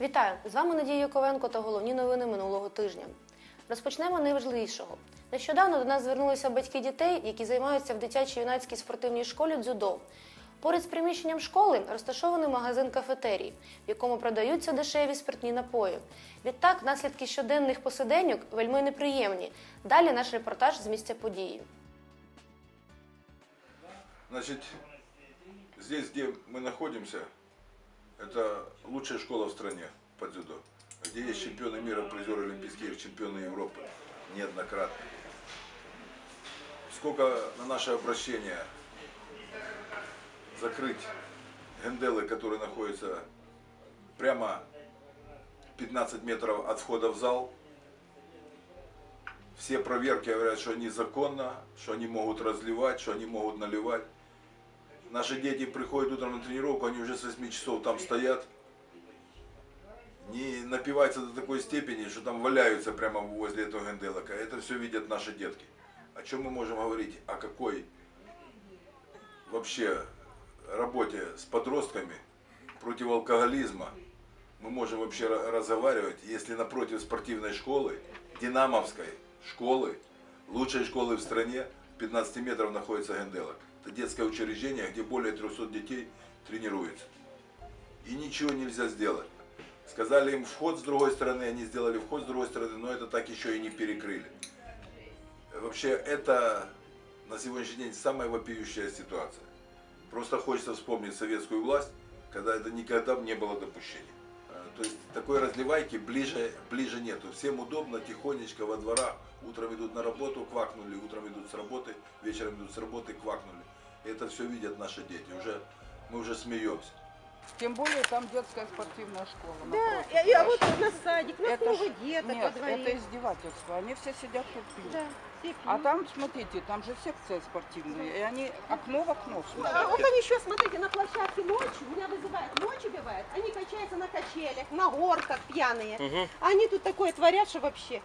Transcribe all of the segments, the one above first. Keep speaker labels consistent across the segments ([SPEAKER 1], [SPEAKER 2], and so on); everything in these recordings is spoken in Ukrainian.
[SPEAKER 1] Вітаю! З вами Надія Яковенко та головні новини минулого тижня. Розпочнемо найважливішого. Нещодавно до нас звернулися батьки дітей, які займаються в дитячій юнацькій спортивній школі дзюдо. Поряд з приміщенням школи розташований магазин кафетерій, в якому продаються дешеві спиртні напої. Відтак, наслідки щоденних посиденьок вельми неприємні. Далі наш репортаж з місця події.
[SPEAKER 2] Значит, здесь, где мы находимся, это лучшая школа в стране по дзюдо, где есть чемпионы мира, призеры Олимпийских чемпионы Европы неоднократно. Сколько на наше обращение закрыть генделы, которые находятся прямо 15 метров от входа в зал, все проверки говорят, что они законно, что они могут разливать, что они могут наливать. Наши дети приходят утром на тренировку, они уже с 8 часов там стоят. Не напиваются до такой степени, что там валяются прямо возле этого генделока. Это все видят наши детки. О чем мы можем говорить? О какой вообще работе с подростками против алкоголизма мы можем вообще ра- разговаривать, если напротив спортивной школы, динамовской школы, лучшей школы в стране, в 15 метров находится генделок. Это детское учреждение, где более 300 детей тренируются. И ничего нельзя сделать. Сказали им вход с другой стороны, они сделали вход с другой стороны, но это так еще и не перекрыли. Вообще это на сегодняшний день самая вопиющая ситуация. Просто хочется вспомнить советскую власть, когда это никогда не было допущения. То есть такой разливайки ближе, ближе нету. Всем удобно, тихонечко во дворах. Утром идут на работу, квакнули, утром идут с работы, вечером идут с работы, квакнули. Это все видят наши дети. Уже, мы уже смеемся.
[SPEAKER 3] Тем более там детская спортивная школа.
[SPEAKER 4] Да,
[SPEAKER 3] напротив.
[SPEAKER 4] и- а вот у нас садик, на
[SPEAKER 3] Это
[SPEAKER 4] кругу
[SPEAKER 3] ж-
[SPEAKER 4] деток
[SPEAKER 3] Нет,
[SPEAKER 4] во дворе.
[SPEAKER 3] это издевательство. Они все сидят тут пьют.
[SPEAKER 4] Да, все
[SPEAKER 3] А там, смотрите, там же секция спортивная, и они окно в окно смотрят.
[SPEAKER 4] А вот они еще, смотрите, на площадке ночью, меня вызывают, ночью бывает, они качаются на качелях, на горках пьяные. Они тут такое творят, что вообще.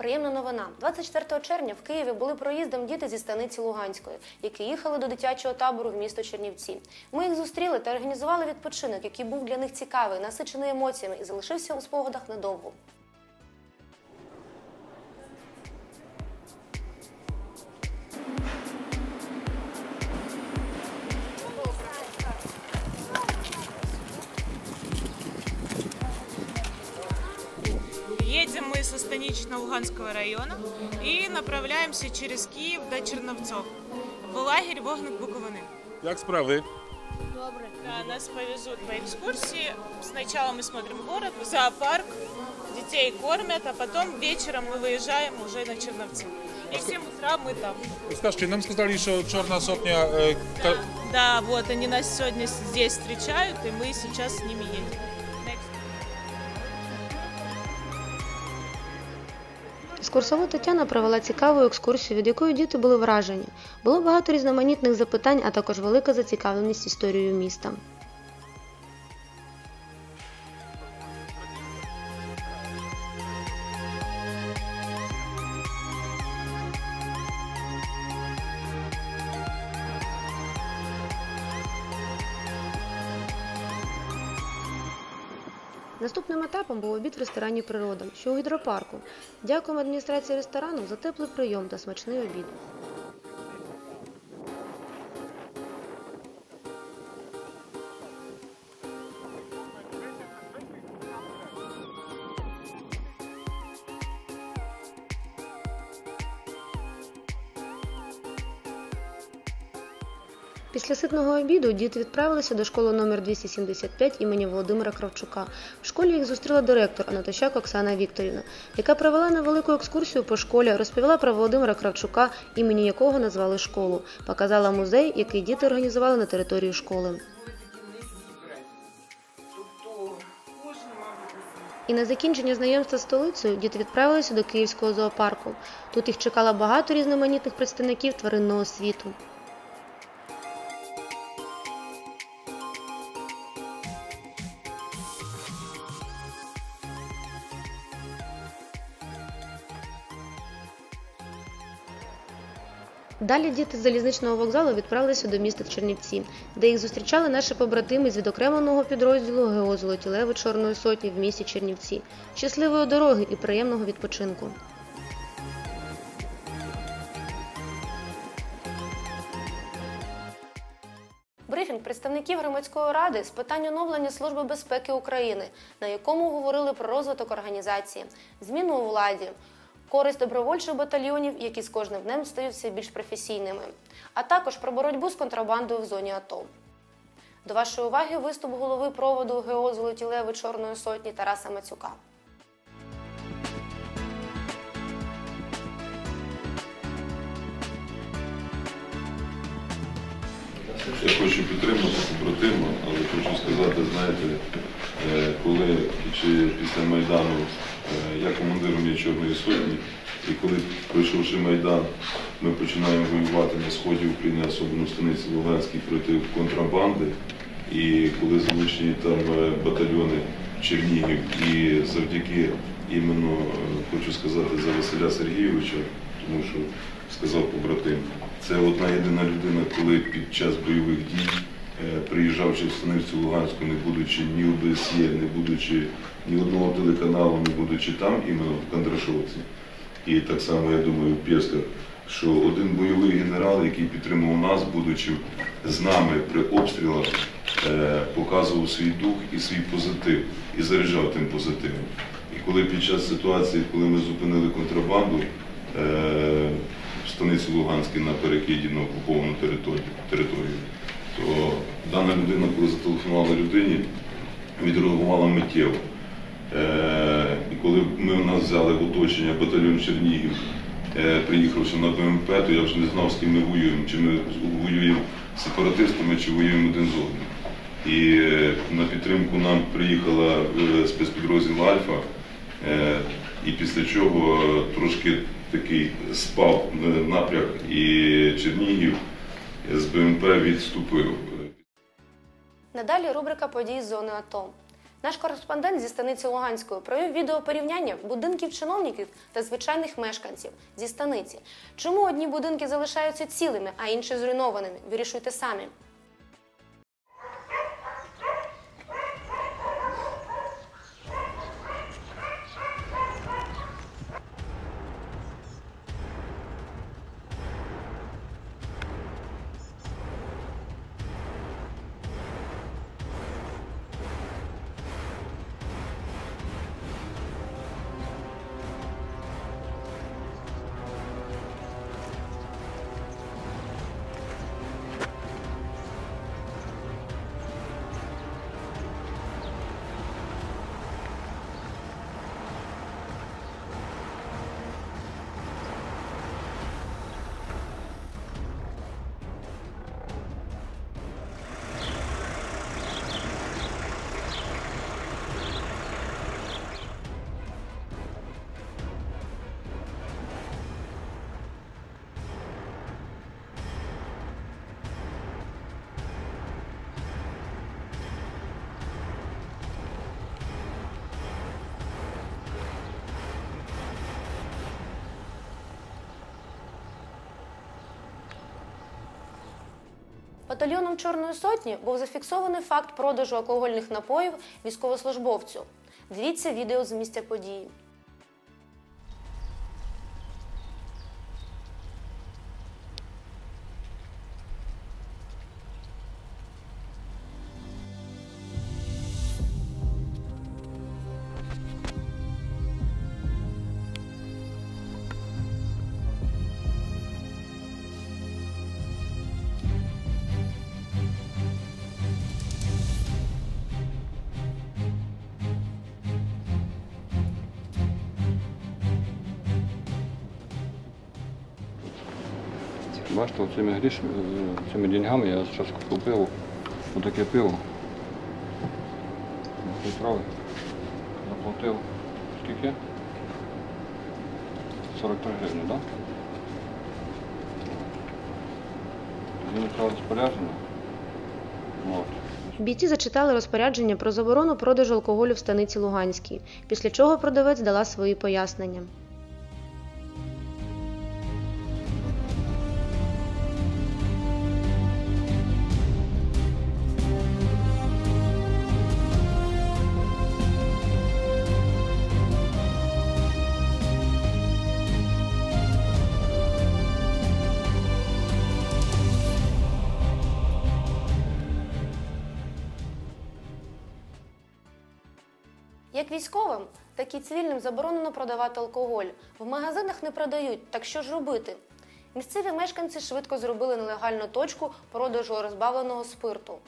[SPEAKER 1] Приємна новина. 24 червня в Києві були проїздом діти зі станиці Луганської, які їхали до дитячого табору в місто Чернівці. Ми їх зустріли та організували відпочинок, який був для них цікавий, насичений емоціями і залишився у спогадах надовго.
[SPEAKER 5] Едем мы со Станично-Луганского района и направляемся через Киев до Черновцов в лагерь Вогнек Буковины.
[SPEAKER 6] Як справи?
[SPEAKER 5] Да, нас повезут по экскурсии. Сначала мы смотрим город, зоопарк, детей кормят, а потом вечером мы выезжаем уже на Черновцы. И в 7 утра мы там.
[SPEAKER 6] Скажіть, нам сказали, що Чорна сотня е, ка-
[SPEAKER 5] Да, вот они нас сегодня здесь встречают, и мы сейчас с ними едем.
[SPEAKER 1] Екскурсовод Тетяна провела цікаву екскурсію, від якої діти були вражені. Було багато різноманітних запитань, а також велика зацікавленість історією міста. Наступним етапом був обід в ресторані Природа, що у гідропарку. Дякуємо адміністрації ресторану за теплий прийом та смачний обід. Після ситного обіду діти відправилися до школи номер 275 імені Володимира Кравчука. В школі їх зустріла директор Анатощак Оксана Вікторівна, яка провела невелику екскурсію по школі, розповіла про Володимира Кравчука, імені якого назвали школу, показала музей, який діти організували на території школи. І на закінчення знайомства з столицею діти відправилися до Київського зоопарку. Тут їх чекало багато різноманітних представників тваринного світу. Далі діти з залізничного вокзалу відправилися до міста Чернівці, де їх зустрічали наші побратими з відокремленого підрозділу ГО Золотілеви Чорної Сотні в місті Чернівці. Щасливої дороги і приємного відпочинку! Брифінг представників громадської ради з питань оновлення Служби безпеки України, на якому говорили про розвиток організації, зміну у владі, користь добровольчих батальйонів, які з кожним днем стають все більш професійними, а також про боротьбу з контрабандою в зоні АТО. До вашої уваги виступ голови проводу ГО Золоті Леви Чорної Сотні Тараса Мацюка.
[SPEAKER 7] Я хочу підтримати побратима, але хочу сказати, знаєте, е, коли чи після Майдану я командиром є Чорної сотні, і коли пройшовши Майдан, ми починаємо воювати на сході України, особливо в станиці Луганській проти контрабанди. І коли залучені там е, батальйони Чернігів, і завдяки іменно е, хочу сказати за Василя Сергійовича, тому що сказав побратим, це одна єдина людина, коли під час бойових дій, е, приїжджавши в станицю Луганську, не будучи ні ОБСЄ, не будучи ні одного телеканалу, не будучи там, іменно в Кондрашовці, і так само, я думаю, в Пєсках, що один бойовий генерал, який підтримував нас, будучи з нами при обстрілах, е, показував свій дух і свій позитив, і заряджав тим позитивом. І коли під час ситуації, коли ми зупинили контрабанду е, в станиці Луганській на перекиді на окуповану територію, територію, то дана людина, коли зателефонувала людині, відреагувала миттєво. Е, І коли ми у нас взяли в оточення батальйон Чернігів, е, приїхавши на БМП, то я вже не знав, з ким ми воюємо. Чи ми воюємо з сепаратистами, чи воюємо один з одним. І е, на підтримку нам приїхала спецпідрозділ Альфа, і після чого трошки такий спав напряг і Чернігів з БМП відступив.
[SPEAKER 1] Надалі рубрика подій з зони АТО. Наш кореспондент зі станиці Луганської провів відеопорівняння будинків чиновників та звичайних мешканців зі станиці. Чому одні будинки залишаються цілими, а інші зруйнованими? Вирішуйте самі. Батальйоном Чорної сотні був зафіксований факт продажу алкогольних напоїв військовослужбовцю. Дивіться відео з місця події.
[SPEAKER 8] Бачите, цими грішми, цими деньгами я зараз купив пиво. Отаке пиво. Літрове. Заплатив. Скільки? 43 гривні, так? Тоді не розпорядження. От.
[SPEAKER 1] Бійці зачитали розпорядження про заборону продажу алкоголю в станиці Луганській, після чого продавець дала свої пояснення. Як військовим, так і цивільним заборонено продавати алкоголь. В магазинах не продають, так що ж робити? Місцеві мешканці швидко зробили нелегальну точку продажу розбавленого спирту.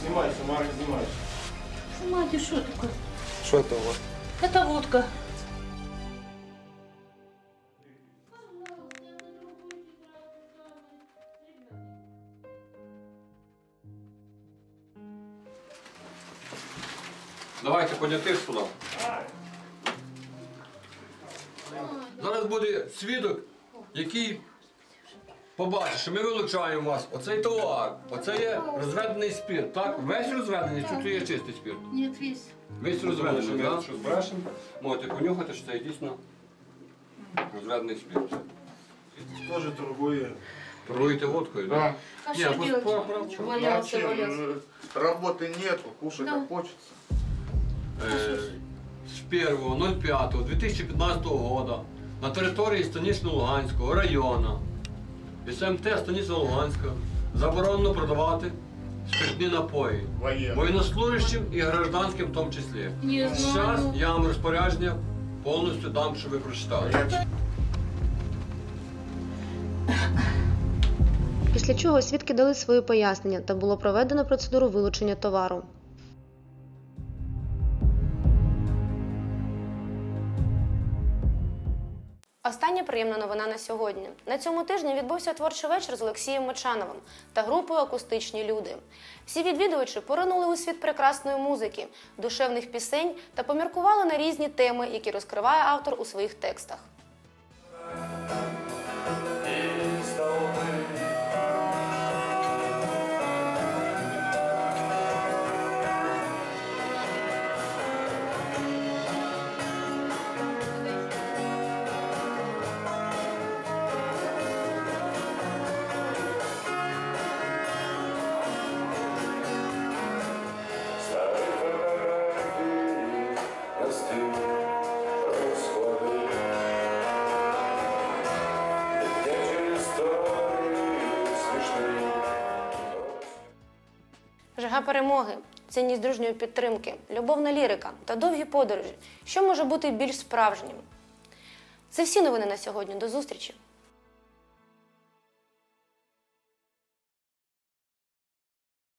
[SPEAKER 9] Снимайся, Марк, снимайся.
[SPEAKER 10] Снимайте, что такое?
[SPEAKER 9] Что это вас?
[SPEAKER 10] Это водка.
[SPEAKER 8] Давайте понятих сюди. Зараз буде свідок, який побачить, що ми вилучаємо вас. Оцей товар, оце є розведений спирт. Так, весь розведений, чи тут є чистий спирт?
[SPEAKER 10] Нет, весь.
[SPEAKER 8] Весь розведений, так? Що збрешемо? Можете понюхати, що це дійсно розведений спирт.
[SPEAKER 9] Тоже торгує.
[SPEAKER 8] Торгуєте водкою, так?
[SPEAKER 10] А
[SPEAKER 8] Ні,
[SPEAKER 10] что
[SPEAKER 8] пос-
[SPEAKER 10] делать?
[SPEAKER 8] по- по-
[SPEAKER 9] Вообще, э, работы нету, кушать
[SPEAKER 10] Да.
[SPEAKER 9] как хочется.
[SPEAKER 8] Е, з 1.05.2015 года на території Станично-Луганського району СМТ Станіця-Луганська заборонено продавати спиртні напої воєннослужащим і гражданським в тому числі. Зараз я вам розпорядження повністю дам, щоб ви прочитали.
[SPEAKER 1] Після чого свідки дали свої пояснення та було проведено процедуру вилучення товару. Остання приємна новина на сьогодні. На цьому тижні відбувся творчий вечір з Олексієм Мочановим та групою Акустичні люди. Всі відвідувачі поринули у світ прекрасної музики, душевних пісень та поміркували на різні теми, які розкриває автор у своїх текстах. Жага перемоги, цінність дружньої підтримки, любовна лірика та довгі подорожі. Що може бути більш справжнім? Це всі новини на сьогодні. До зустрічі!